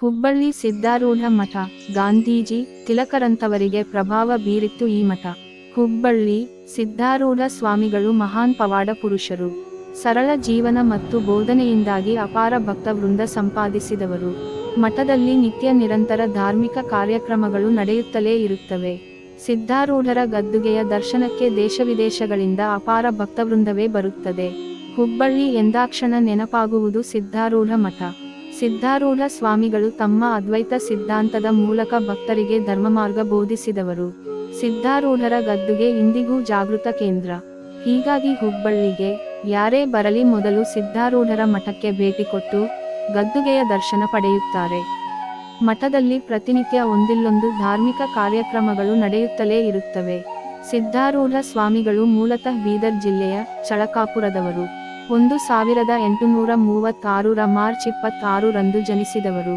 ಹುಬ್ಬಳ್ಳಿ ಸಿದ್ಧಾರೂಢ ಮಠ, ಗಾಂಧೀಜಿ, ತಿಲಕರಂತವರಿಗೆ ಪ್ರಭಾವ ಬೀರಿತ್ತು ಈ ಮಠ. ಹುಬ್ಬಳ್ಳಿ ಸಿದ್ಧಾರೂಢ ಸ್ವಾಮಿಗಳು ಮಹಾನ್ ಪವಾಡ ಪುರುಷರು. ಸರಳ ಜೀವನ ಮತ್ತು ಬೋಧನೆಯಿಂದಾಗಿ ಅಪಾರ ಭಕ್ತ ವೃಂದ ಸಂಪಾದಿಸಿದವರು. ಮಠದಲ್ಲಿ ನಿತ್ಯ ನಿರಂತರ ಧಾರ್ಮಿಕ ಕಾರ್ಯಕ್ರಮಗಳು ನಡೆಯುತ್ತಲೇ ಇರುತ್ತವೆ. ಸಿದ್ಧಾರೂಢರ ಗದ್ದುಗೆಯ ದರ್ಶನಕ್ಕೆ ದೇಶ ವಿದೇಶಗಳಿಂದ ಅಪಾರ ಭಕ್ತವೃಂದವೇ ಬರುತ್ತದೆ. ಹುಬ್ಬಳ್ಳಿ ಎಂದಾಕ್ಷಣ ನೆನಪಾಗುವುದು ಸಿದ್ಧಾರೂಢ ಮಠ. ಸಿದ್ಧಾರೂಢ ಸ್ವಾಮಿಗಳು ತಮ್ಮ ಅದ್ವೈತ ಸಿದ್ಧಾಂತದ ಮೂಲಕ ಭಕ್ತರಿಗೆ ಧರ್ಮಮಾರ್ಗ ಬೋಧಿಸಿದವರು. ಸಿದ್ಧಾರೂಢರ ಗದ್ದುಗೆ ಇಂದಿಗೂ ಜಾಗೃತ ಕೇಂದ್ರ. ಹೀಗಾಗಿ ಹುಬ್ಬಳ್ಳಿಗೆ ಯಾರೇ ಬರಲಿ ಮೊದಲು ಸಿದ್ಧಾರೂಢರ ಮಠಕ್ಕೆ ಭೇಟಿ ಕೊಟ್ಟು ಗದ್ದುಗೆಯ ದರ್ಶನ ಪಡೆಯುತ್ತಾರೆ. ಮಠದಲ್ಲಿ ಪ್ರತಿನಿತ್ಯ ಒಂದಿಲ್ಲೊಂದು ಧಾರ್ಮಿಕ ಕಾರ್ಯಕ್ರಮಗಳು ನಡೆಯುತ್ತಲೇ ಇರುತ್ತವೆ. ಸಿದ್ಧಾರೂಢ ಸ್ವಾಮಿಗಳು ಮೂಲತಃ ಬೀದರ್ ಜಿಲ್ಲೆಯ ಚಳಕಾಪುರದವರು. ಒಂದು ಸಾವಿರದ ಎಂಟುನೂರ ಮೂವತ್ತಾರರ ಮಾರ್ಚ್ ಇಪ್ಪತ್ತಾರರಂದು ಜನಿಸಿದವರು.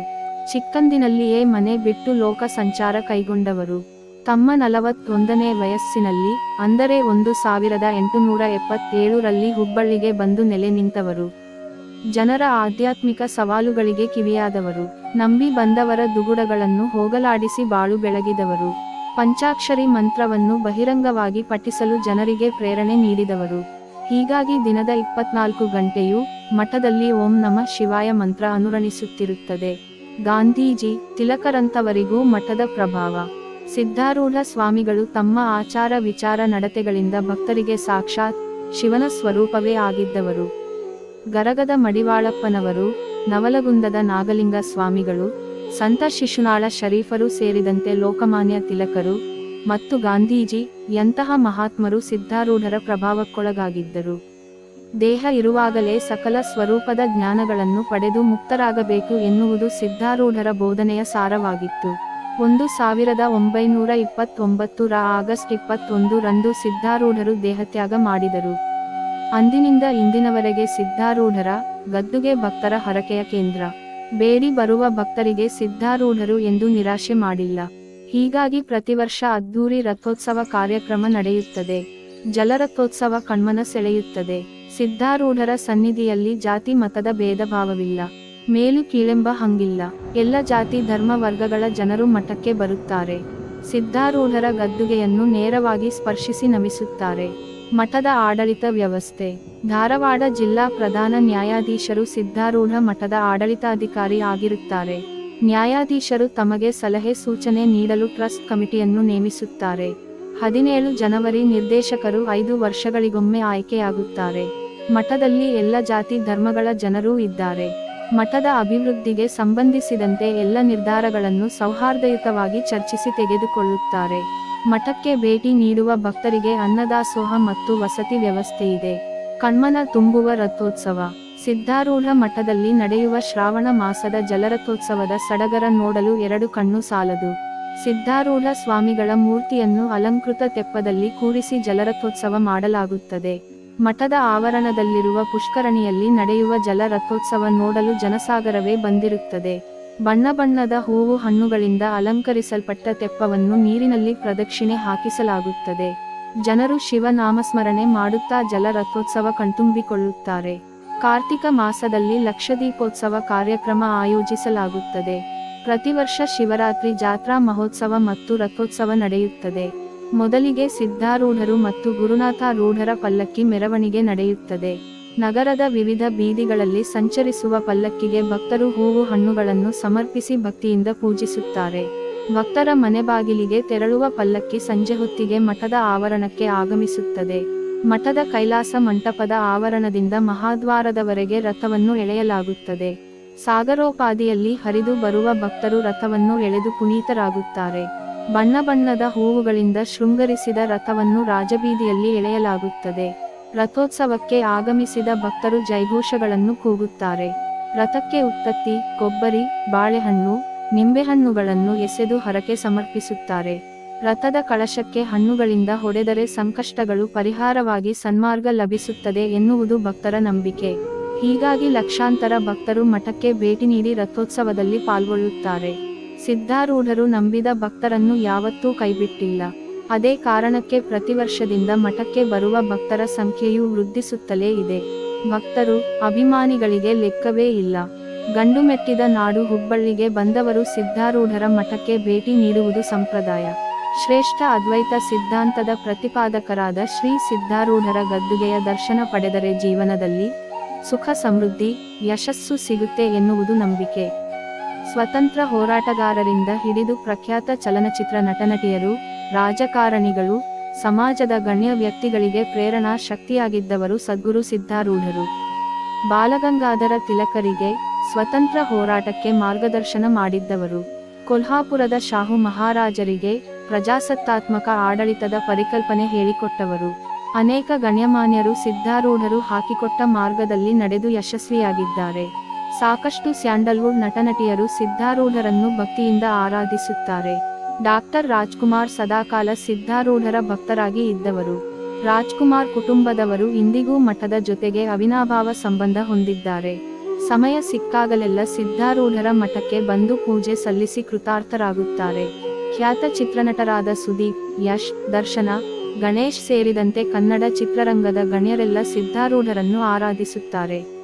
ಚಿಕ್ಕಂದಿನಲ್ಲಿಯೇ ಮನೆ ಬಿಟ್ಟು ಲೋಕ ಸಂಚಾರ ಕೈಗೊಂಡವರು. ತಮ್ಮ ನಲವತ್ತೊಂದನೇ ವಯಸ್ಸಿನಲ್ಲಿ, ಅಂದರೆ ಒಂದು ಸಾವಿರದ ಎಂಟುನೂರ ಎಪ್ಪತ್ತೇಳರಲ್ಲಿ ಹುಬ್ಬಳ್ಳಿಗೆ ಬಂದು ನೆಲೆ ನಿಂತವರು. ಜನರ ಆಧ್ಯಾತ್ಮಿಕ ಸವಾಲುಗಳಿಗೆ ಕಿವಿಯಾದವರು. ನಂಬಿ ಬಂದವರ ದುಗುಡಗಳನ್ನು ಹೋಗಲಾಡಿಸಿ ಬಾಳು ಬೆಳಗಿದವರು. ಪಂಚಾಕ್ಷರಿ ಮಂತ್ರವನ್ನು ಬಹಿರಂಗವಾಗಿ ಪಠಿಸಲು ಜನರಿಗೆ ಪ್ರೇರಣೆ ನೀಡಿದವರು. ಹೀಗಾಗಿ ದಿನದ ಇಪ್ಪತ್ನಾಲ್ಕು ಗಂಟೆಯೂ ಮಠದಲ್ಲಿ ಓಂ ನಮ ಶಿವಾಯ ಮಂತ್ರ ಅನುರಣಿಸುತ್ತಿರುತ್ತದೆ. ಗಾಂಧೀಜಿ ತಿಲಕರಂತವರಿಗೂ ಮಠದ ಪ್ರಭಾವ. ಸಿದ್ಧಾರೂಢ ಸ್ವಾಮಿಗಳು ತಮ್ಮ ಆಚಾರ ವಿಚಾರ ನಡತೆಗಳಿಂದ ಭಕ್ತರಿಗೆ ಸಾಕ್ಷಾತ್ ಶಿವನ ಸ್ವರೂಪವೇ ಆಗಿದ್ದವರು. ಗರಗದ ಮಡಿವಾಳಪ್ಪನವರು, ನವಲಗುಂದದ ನಾಗಲಿಂಗ ಸ್ವಾಮಿಗಳು, ಸಂತ ಶಿಶುನಾಳ ಶರೀಫರು ಸೇರಿದಂತೆ ಲೋಕಮಾನ್ಯ ತಿಲಕರು ಮತ್ತು ಗಾಂಧೀಜಿ ಎಂತಹ ಮಹಾತ್ಮರು ಸಿದ್ಧಾರೂಢರ ಪ್ರಭಾವಕ್ಕೊಳಗಾಗಿದ್ದರು. ದೇಹ ಇರುವಾಗಲೇ ಸಕಲ ಸ್ವರೂಪದ ಜ್ಞಾನಗಳನ್ನು ಪಡೆದು ಮುಕ್ತರಾಗಬೇಕು ಎನ್ನುವುದು ಸಿದ್ಧಾರೂಢರ ಬೋಧನೆಯ ಸಾರವಾಗಿತ್ತು. ಒಂದು ಸಾವಿರದ ಒಂಬೈನೂರ ಇಪ್ಪತ್ತೊಂಬತ್ತು ರ ಆಗಸ್ಟ್ ಇಪ್ಪತ್ತೊಂದು ರಂದು ಸಿದ್ಧಾರೂಢರು ದೇಹತ್ಯಾಗ ಮಾಡಿದರು. ಅಂದಿನಿಂದ ಇಂದಿನವರೆಗೆ ಸಿದ್ಧಾರೂಢರ ಗದ್ದುಗೆ ಭಕ್ತರ ಹರಕೆಯ ಕೇಂದ್ರ. ಬೇರಿ ಬರುವ ಭಕ್ತರಿಗೆ ಸಿದ್ಧಾರೂಢರು ಎಂದು ನಿರಾಶೆ ಮಾಡಿಲ್ಲ. ಹೀಗಾಗಿ ಪ್ರತಿವರ್ಷ ಅದ್ದೂರಿ ರಥೋತ್ಸವ ಕಾರ್ಯಕ್ರಮ ನಡೆಯುತ್ತದೆ. ಜಲರಥೋತ್ಸವ ಕಣ್ಮನ ಸೆಳೆಯುತ್ತದೆ ಸಿದ್ಧಾರೂಢರ ಸನ್ನಿಧಿಯಲ್ಲಿ ಜಾತಿ ಮತದ ಭೇದ ಭಾವವಿಲ್ಲ ಮೇಲು ಕೀಳೆಂಬ ಹಂಗಿಲ್ಲ. ಎಲ್ಲ ಜಾತಿ ಧರ್ಮ ವರ್ಗಗಳ ಜನರು ಮಠಕ್ಕೆ ಬರುತ್ತಾರೆ. ಸಿದ್ಧಾರೂಢರ ಗದ್ದುಗೆಯನ್ನು ನೇರವಾಗಿ ಸ್ಪರ್ಶಿಸಿ ನಮಿಸುತ್ತಾರೆ. ಮಠದ ಆಡಳಿತ ವ್ಯವಸ್ಥೆ. ಧಾರವಾಡ ಜಿಲ್ಲಾ ಪ್ರಧಾನ ನ್ಯಾಯಾಧೀಶರು ಸಿದ್ಧಾರೂಢ ಮಠದ ಆಡಳಿತಾಧಿಕಾರಿ ಆಗಿರುತ್ತಾರೆ. ನ್ಯಾಯಾಧೀಶರು ತಮಗೆ ಸಲಹೆ ಸೂಚನೆ ನೀಡಲು ಟ್ರಸ್ಟ್ ಕಮಿಟಿಯನ್ನು ನೇಮಿಸುತ್ತಾರೆ. ಹದಿನೇಳು ಜನವರಿ ನಿರ್ದೇಶಕರು ಐದು ವರ್ಷಗಳಿಗೊಮ್ಮೆ ಆಯ್ಕೆಯಾಗುತ್ತಾರೆ. ಮಠದಲ್ಲಿ ಎಲ್ಲ ಜಾತಿ ಧರ್ಮಗಳ ಜನರೂ ಇದ್ದಾರೆ. ಮಠದ ಅಭಿವೃದ್ಧಿಗೆ ಸಂಬಂಧಿಸಿದಂತೆ ಎಲ್ಲ ನಿರ್ಧಾರಗಳನ್ನು ಸೌಹಾರ್ದಯುತವಾಗಿ ಚರ್ಚಿಸಿ ತೆಗೆದುಕೊಳ್ಳುತ್ತಾರೆ. ಮಠಕ್ಕೆ ಭೇಟಿ ನೀಡುವ ಭಕ್ತರಿಗೆ ಅನ್ನದಾಸೋಹ ಮತ್ತು ವಸತಿ ವ್ಯವಸ್ಥೆಯಿದೆ ಕಣ್ಮನ ತುಂಬುವ ರಥೋತ್ಸವ. ಸಿದ್ಧಾರೂಢ ಮಠದಲ್ಲಿ ನಡೆಯುವ ಶ್ರಾವಣ ಮಾಸದ ಜಲರಥೋತ್ಸವದ ಸಡಗರ ನೋಡಲು ಎರಡು ಕಣ್ಣು ಸಾಲದು. ಸಿದ್ಧಾರೂಢ ಸ್ವಾಮಿಗಳ ಮೂರ್ತಿಯನ್ನು ಅಲಂಕೃತ ತೆಪ್ಪದಲ್ಲಿ ಕೂರಿಸಿ ಜಲರಥೋತ್ಸವ ಮಾಡಲಾಗುತ್ತದೆ. ಮಠದ ಆವರಣದಲ್ಲಿರುವ ಪುಷ್ಕರಣಿಯಲ್ಲಿ ನಡೆಯುವ ಜಲರಥೋತ್ಸವ ನೋಡಲು ಜನಸಾಗರವೇ ಬಂದಿರುತ್ತದೆ. ಬಣ್ಣ ಬಣ್ಣದ ಹೂವು ಹಣ್ಣುಗಳಿಂದ ಅಲಂಕರಿಸಲ್ಪಟ್ಟ ತೆಪ್ಪವನ್ನು ನೀರಿನಲ್ಲಿ ಪ್ರದಕ್ಷಿಣೆ ಹಾಕಿಸಲಾಗುತ್ತದೆ. ಜನರು ಶಿವನಾಮಸ್ಮರಣೆ ಮಾಡುತ್ತಾ ಜಲರಥೋತ್ಸವ ಕಣ್ತುಂಬಿಕೊಳ್ಳುತ್ತಾರೆ. ಕಾರ್ತಿಕ ಮಾಸದಲ್ಲಿ ಲಕ್ಷದೀಪೋತ್ಸವ ಕಾರ್ಯಕ್ರಮ ಆಯೋಜಿಸಲಾಗುತ್ತದೆ. ಪ್ರತಿ ವರ್ಷ ಶಿವರಾತ್ರಿ ಜಾತ್ರಾ ಮಹೋತ್ಸವ ಮತ್ತು ರಥೋತ್ಸವ ನಡೆಯುತ್ತದೆ. ಮೊದಲಿಗೆ ಸಿದ್ಧಾರೂಢರು ಮತ್ತು ಗುರುನಾಥ ರೂಢರ ಪಲ್ಲಕ್ಕಿ ಮೆರವಣಿಗೆ ನಡೆಯುತ್ತದೆ. ನಗರದ ವಿವಿಧ ಬೀದಿಗಳಲ್ಲಿ ಸಂಚರಿಸುವ ಪಲ್ಲಕ್ಕಿಗೆ ಭಕ್ತರು ಹೂವು ಹಣ್ಣುಗಳನ್ನು ಸಮರ್ಪಿಸಿ ಭಕ್ತಿಯಿಂದ ಪೂಜಿಸುತ್ತಾರೆ. ಭಕ್ತರ ಮನೆ ಬಾಗಿಲಿಗೆ ತೆರಳುವ ಪಲ್ಲಕ್ಕಿ ಸಂಜೆ ಹೊತ್ತಿಗೆ ಮಠದ ಆವರಣಕ್ಕೆ ಆಗಮಿಸುತ್ತದೆ. ಮಠದ ಕೈಲಾಸ ಮಂಟಪದ ಆವರಣದಿಂದ ಮಹಾದ್ವಾರದವರೆಗೆ ರಥವನ್ನು ಎಳೆಯಲಾಗುತ್ತದೆ. ಸಾಗರೋಪಾದಿಯಲ್ಲಿ ಹರಿದು ಬರುವ ಭಕ್ತರು ರಥವನ್ನು ಎಳೆದು ಪುನೀತರಾಗುತ್ತಾರೆ. ಬಣ್ಣ ಬಣ್ಣದ ಹೂವುಗಳಿಂದ ಶೃಂಗರಿಸಿದ ರಥವನ್ನು ರಾಜಬೀದಿಯಲ್ಲಿ ಎಳೆಯಲಾಗುತ್ತದೆ. ರಥೋತ್ಸವಕ್ಕೆ ಆಗಮಿಸಿದ ಭಕ್ತರು ಜೈಘೋಷಗಳನ್ನು ಕೂಗುತ್ತಾರೆ. ರಥಕ್ಕೆ ಉತ್ತತ್ತಿ, ಕೊಬ್ಬರಿ, ಬಾಳೆಹಣ್ಣು, ನಿಂಬೆಹಣ್ಣುಗಳನ್ನು ಎಸೆದು ಹರಕೆ ಸಮರ್ಪಿಸುತ್ತಾರೆ. ರಥದ ಕಳಶಕ್ಕೆ ಹಣ್ಣುಗಳಿಂದ ಹೊಡೆದರೆ ಸಂಕಷ್ಟಗಳು ಪರಿಹಾರವಾಗಿ ಸನ್ಮಾರ್ಗ ಲಭಿಸುತ್ತದೆ ಎನ್ನುವುದು ಭಕ್ತರ ನಂಬಿಕೆ. ಹೀಗಾಗಿ ಲಕ್ಷಾಂತರ ಭಕ್ತರು ಮಠಕ್ಕೆ ಭೇಟಿ ನೀಡಿ ರಥೋತ್ಸವದಲ್ಲಿ ಪಾಲ್ಗೊಳ್ಳುತ್ತಾರೆ. ಸಿದ್ಧಾರೂಢರು ನಂಬಿದ ಭಕ್ತರನ್ನು ಯಾವತ್ತೂ ಕೈಬಿಟ್ಟಿಲ್ಲ. ಅದೇ ಕಾರಣಕ್ಕೆ ಪ್ರತಿವರ್ಷದಿಂದ ಮಠಕ್ಕೆ ಬರುವ ಭಕ್ತರ ಸಂಖ್ಯೆಯು ವೃದ್ಧಿಸುತ್ತಲೇ ಇದೆ. ಭಕ್ತರು, ಅಭಿಮಾನಿಗಳಿಗೆ ಲೆಕ್ಕವೇ ಇಲ್ಲ. ಗಂಡು ಮೆಟ್ಟಿದ ನಾಡು ಹುಬ್ಬಳ್ಳಿಗೆ ಬಂದವರು ಸಿದ್ಧಾರೂಢರ ಮಠಕ್ಕೆ ಭೇಟಿ ನೀಡುವುದು ಸಂಪ್ರದಾಯ. ಶ್ರೇಷ್ಠ ಅದ್ವೈತ ಸಿದ್ಧಾಂತದ ಪ್ರತಿಪಾದಕರಾದ ಶ್ರೀ ಸಿದ್ಧಾರೂಢರ ಗದ್ದುಗೆಯ ದರ್ಶನ ಪಡೆದರೆ ಜೀವನದಲ್ಲಿ ಸುಖ ಸಮೃದ್ಧಿ, ಯಶಸ್ಸು ಸಿಗುತ್ತೆ ಎನ್ನುವುದು ನಂಬಿಕೆ. ಸ್ವತಂತ್ರ ಹೋರಾಟಗಾರರಿಂದ ಹಿಡಿದು ಪ್ರಖ್ಯಾತ ಚಲನಚಿತ್ರ ನಟನಟಿಯರು, ರಾಜಕಾರಣಿಗಳು, ಸಮಾಜದ ಗಣ್ಯ ವ್ಯಕ್ತಿಗಳಿಗೆ ಪ್ರೇರಣಾ ಶಕ್ತಿಯಾಗಿದ್ದವರು ಸದ್ಗುರು ಸಿದ್ಧಾರೂಢರು. ಬಾಲಗಂಗಾಧರ ತಿಲಕರಿಗೆ ಸ್ವತಂತ್ರ ಹೋರಾಟಕ್ಕೆ ಮಾರ್ಗದರ್ಶನ ಮಾಡಿದ್ದವರು. ಕೊಲ್ಹಾಪುರದ ಶಾಹು ಮಹಾರಾಜರಿಗೆ ಪ್ರಜಾಸತ್ತಾತ್ಮಕ ಆಡಳಿತದ ಪರಿಕಲ್ಪನೆ ಹೇಳಿಕೊಟ್ಟವರು. ಅನೇಕ ಗಣ್ಯಮಾನ್ಯರು ಸಿದ್ಧಾರೂಢರು ಹಾಕಿಕೊಟ್ಟ ಮಾರ್ಗದಲ್ಲಿ ನಡೆದು ಯಶಸ್ವಿಯಾಗಿದ್ದಾರೆ. ಸಾಕಷ್ಟು ಸ್ಯಾಂಡಲ್ವುಡ್ ನಟನಟಿಯರು ಸಿದ್ಧಾರೂಢರನ್ನು ಭಕ್ತಿಯಿಂದ ಆರಾಧಿಸುತ್ತಾರೆ. ಡಾಕ್ಟರ್ ರಾಜ್ಕುಮಾರ್ ಸದಾಕಾಲ ಸಿದ್ಧಾರೂಢರ ಭಕ್ತರಾಗಿ ಇದ್ದವರು. ರಾಜ್ಕುಮಾರ್ ಕುಟುಂಬದವರು ಇಂದಿಗೂ ಮಠದ ಜೊತೆಗೆ ಅವಿನಾಭಾವ ಸಂಬಂಧ ಹೊಂದಿದ್ದಾರೆ. ಸಮಯ ಸಿಕ್ಕಾಗಲೆಲ್ಲ ಸಿದ್ಧಾರೂಢರ ಮಠಕ್ಕೆ ಬಂದು ಪೂಜೆ ಸಲ್ಲಿಸಿ ಕೃತಾರ್ಥರಾಗುತ್ತಾರೆ. ಖ್ಯಾತ ಚಿತ್ರನಟರಾದ ಸುದೀಪ್ ಯಶ್ ದರ್ಶನ ಗಣೇಶ್ ಸೇರಿದಂತೆ ಕನ್ನಡ ಚಿತ್ರರಂಗದ ಗಣ್ಯರೆಲ್ಲ ಸಿದ್ಧಾರೂಢರನ್ನು ಆರಾಧಿಸುತ್ತಾರೆ.